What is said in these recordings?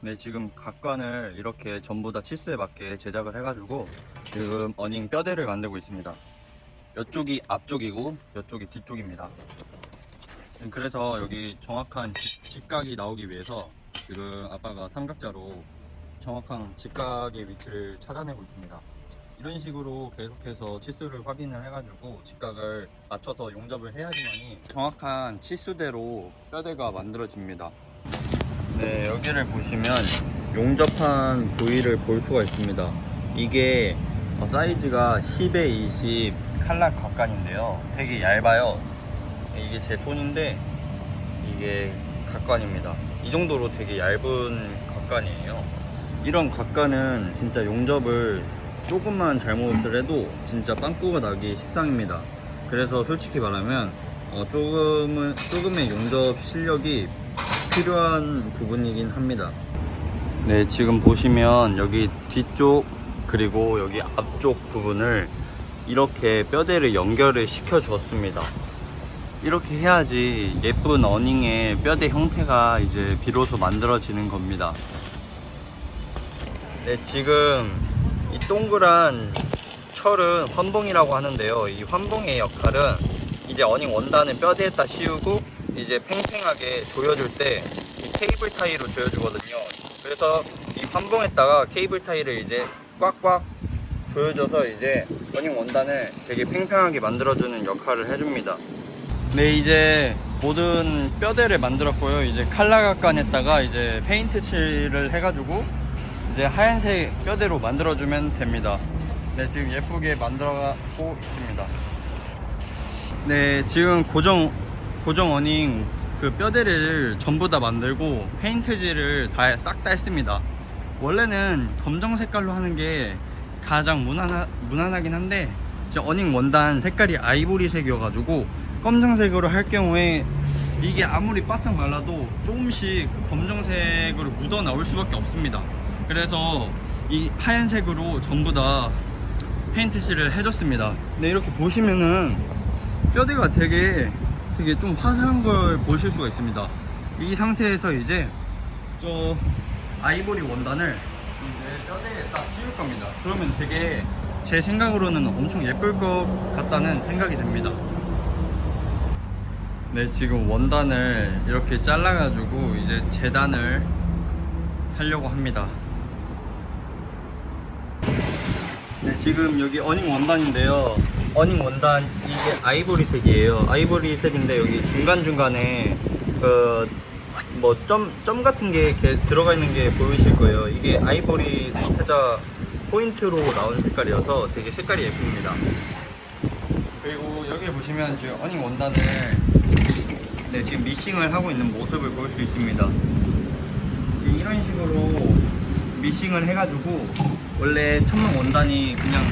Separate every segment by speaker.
Speaker 1: 네, 지금 각관을 이렇게 전부 다 치수에 맞게 제작을 해가지고 지금 어닝 뼈대를 만들고 있습니다. 이쪽이 앞쪽이고 이쪽이 뒤쪽입니다. 지금 그래서 여기 정확한 직- 직각이 나오기 위해서 지금 아빠가 삼각자로 정확한 직각의 위치를 찾아내고 있습니다. 이런 식으로 계속해서 치수를 확인을 해가지고 직각을 맞춰서 용접을 해야지만이 정확한 치수대로 뼈대가 만들어집니다. 네, 여기를 보시면 용접한 부위를 볼 수가 있습니다. 이게 어, 사이즈가 10에 20 칼날 각관인데요. 되게 얇아요. 이게 제 손인데 이게 각관입니다. 이 정도로 되게 얇은 각관이에요. 이런 각관은 진짜 용접을 조금만 잘못을 해도 진짜 빵꾸가 나기 십상입니다. 그래서 솔직히 말하면 어, 조금은 조금의 용접 실력이 필요한 부분이긴 합니다. 네, 지금 보시면 여기 뒤쪽 그리고 여기 앞쪽 부분을 이렇게 뼈대를 연결을 시켜 줬습니다. 이렇게 해야지 예쁜 어닝의 뼈대 형태가 이제 비로소 만들어지는 겁니다. 네, 지금 이 동그란 철은 환봉이라고 하는데요. 이 환봉의 역할은 이제 어닝 원단을 뼈대에다 씌우고 이제 팽팽하게 조여줄 때 이 케이블 타이로 조여주거든요. 그래서 이 환봉에다가 케이블 타이를 이제 꽉꽉 조여줘서 이제 어닝 원단을 되게 팽팽하게 만들어주는 역할을 해줍니다. 네, 이제 모든 뼈대를 만들었고요. 이제 칼라각관에다가 이제 페인트 칠을 해가지고 이제 하얀색 뼈대로 만들어주면 됩니다. 네, 지금 예쁘게 만들어가고 있습니다. 네, 지금 고정, 고정 어닝 그 뼈대를 전부 다 만들고 페인트질을 다싹다 했습니다. 원래는 검정 색깔로 하는 게 가장 무난하, 무난하긴 한데 제 어닝 원단 색깔이 아이보리색이어가지고 검정색으로 할 경우에 이게 아무리 바싹 말라도 조금씩 그 검정색으로 묻어 나올 수밖에 없습니다. 그래서 이 하얀색으로 전부 다 페인트칠을 해줬습니다. 네 이렇게 보시면은 뼈대가 되게 되게 좀 화사한 걸 보실 수가 있습니다. 이 상태에서 이제 저 아이보리 원단을 이제 뼈대에 딱 씌울 겁니다. 그러면 되게 제 생각으로는 엄청 예쁠 것 같다는 생각이 듭니다. 네, 지금 원단을 이렇게 잘라 가지고 이제 재단을 하려고 합니다. 네, 지금 여기 어닝 원단인데요. 어닝 원단 이게 아이보리색이에요. 아이보리색인데 여기 중간 중간에 그 뭐 점 점 같은 게 들어가 있는 게 보이실 거예요. 이게 아이보리 상태자 포인트로 나온 색깔이어서 되게 색깔이 예쁩니다. 그리고 여기 보시면 지금 어닝 원단을 네, 지금 미싱을 하고 있는 모습을 볼 수 있습니다. 이런 식으로 미싱을 해가지고 원래 천막 원단이 그냥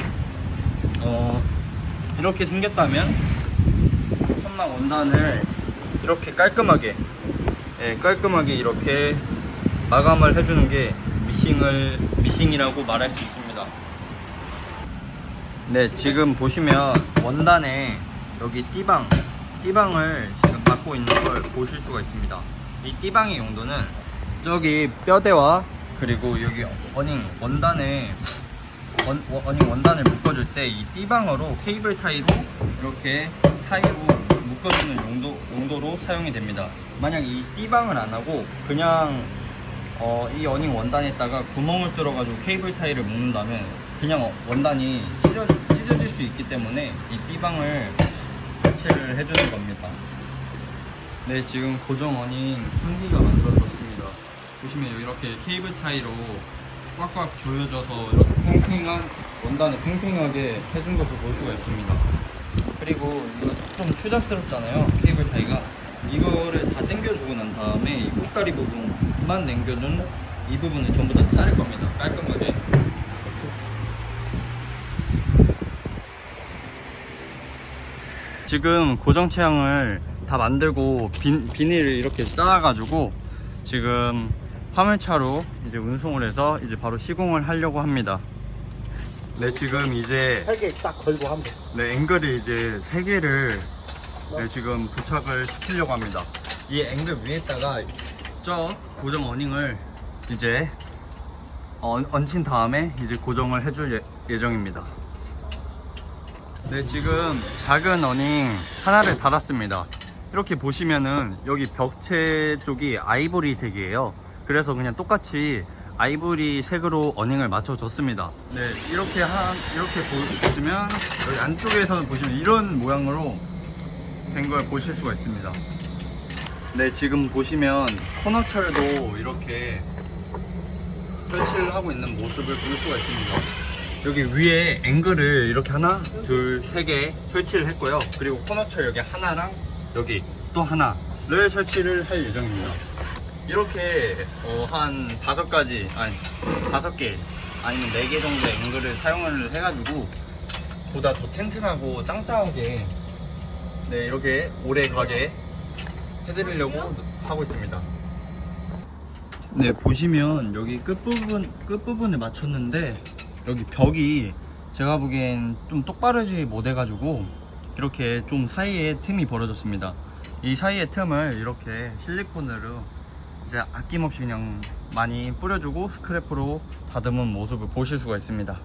Speaker 1: 어 이렇게 생겼다면 천막 원단을 이렇게 깔끔하게 예, 깔끔하게 이렇게 마감을 해주는 게 미싱을 미싱이라고 말할 수 있습니다. 네, 지금 보시면 원단에 여기 띠방, 띠방을 지금 받고 있는 걸 보실 수가 있습니다. 이 띠방의 용도는 저기 뼈대와 그리고 여기 어닝 원단에 원, 원- 어닝 원단을 묶어줄 때 이 띠방어로 케이블 타이로 이렇게 사이로 묶어주는 용도, 용도로 사용이 됩니다. 만약 이 띠방을 안 하고 그냥 어, 이 어닝 원단에다가 구멍을 뚫어가지고 케이블 타이를 묶는다면 그냥 어- 원단이 찢어, 찢어질 수 있기 때문에 이 띠방을 설치를 해주는 겁니다. 네, 지금 고정 어닝 한기가 만들어졌습니다. 보시면 이렇게 케이블 타이로 꽉꽉 조여져서 이렇게 팽팽한 원단을 팽팽하게 해준 것을 볼 수가 있습니다. 그리고 좀 추잡스럽잖아요. 케이블 타이가 이거를 다 당겨주고 난 다음에 이 꼭다리 부분만 남겨둔 이 부분을 전부 다 자를 겁니다. 깔끔하게. 지금 고정 체형을 다 만들고 빈, 비닐을 이렇게 쌓아가지고 지금 화물차로 이제 운송을 해서 이제 바로 시공을 하려고 합니다. 네, 지금 이제
Speaker 2: 세 개 딱 걸고 하면 돼.
Speaker 1: 네, 앵글을 이제 세 개를 네, 지금 부착을 시키려고 합니다. 이 앵글 위에다가 저 고정 어닝을 이제 얹, 얹힌 다음에 이제 고정을 해줄 예, 예정입니다. 네, 지금 작은 어닝 하나를 달았습니다. 이렇게 보시면은 여기 벽체 쪽이 아이보리 색이에요. 그래서 그냥 똑같이 아이보리 색으로 어닝을 맞춰줬습니다. 네, 이렇게 한 이렇게 보시면 여기 안쪽에서는 보시면 이런 모양으로 된 걸 보실 수가 있습니다. 네, 지금 보시면 코너철도 이렇게 설치를 하고 있는 모습을 볼 수가 있습니다. 여기 위에 앵글을 이렇게 하나, 둘, 세 개 설치를 했고요. 그리고 코너철 여기 하나랑 여기 또 하나를 설치를 할 예정입니다. 이렇게 어, 한 다섯 가지, 아니 다섯 개 아니면 네 개 정도의 앵글을 사용을 해가지고 보다 더 튼튼하고 짱짱하게 네 이렇게 오래 가게 해드리려고 하고 있습니다. 네 보시면 여기 끝부분 끝부분을 맞췄는데 여기 벽이 제가 보기엔 좀 똑바르지 못해가지고 이렇게 좀 사이에 틈이 벌어졌습니다. 이 사이에 틈을 이렇게 실리콘으로 이제 아낌없이 그냥 많이 뿌려주고 스크래프로 다듬은 모습을 보실 수가 있습니다.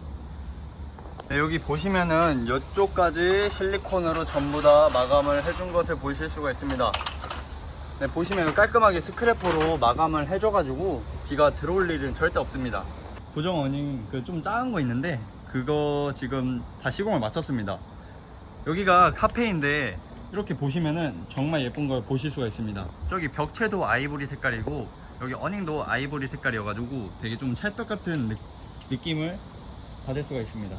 Speaker 1: 네, 여기 보시면은 이쪽까지 실리콘으로 전부 다 마감을 해준 것을 보실 수가 있습니다. 네, 보시면 깔끔하게 스크래퍼로 마감을 해줘가지고 비가 들어올 일은 절대 없습니다. 고정 어닝 그 좀 작은 거 있는데 그거 지금 다 시공을 마쳤습니다. 여기가 카페인데 이렇게 보시면은 정말 예쁜 걸 보실 수가 있습니다. 저기 벽체도 아이보리 색깔이고 여기 어닝도 아이보리 색깔이어가지고 되게 좀 찰떡 같은 느, 느낌을 받을 수가 있습니다.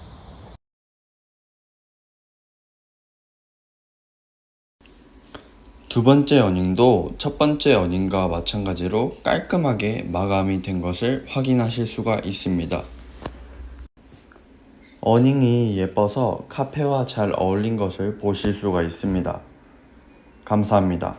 Speaker 2: 두 번째 어닝도 첫 번째 어닝과 마찬가지로 깔끔하게 마감이 된 것을 확인하실 수가 있습니다. 어닝이 예뻐서 카페와 잘 어울린 것을 보실 수가 있습니다. 감사합니다.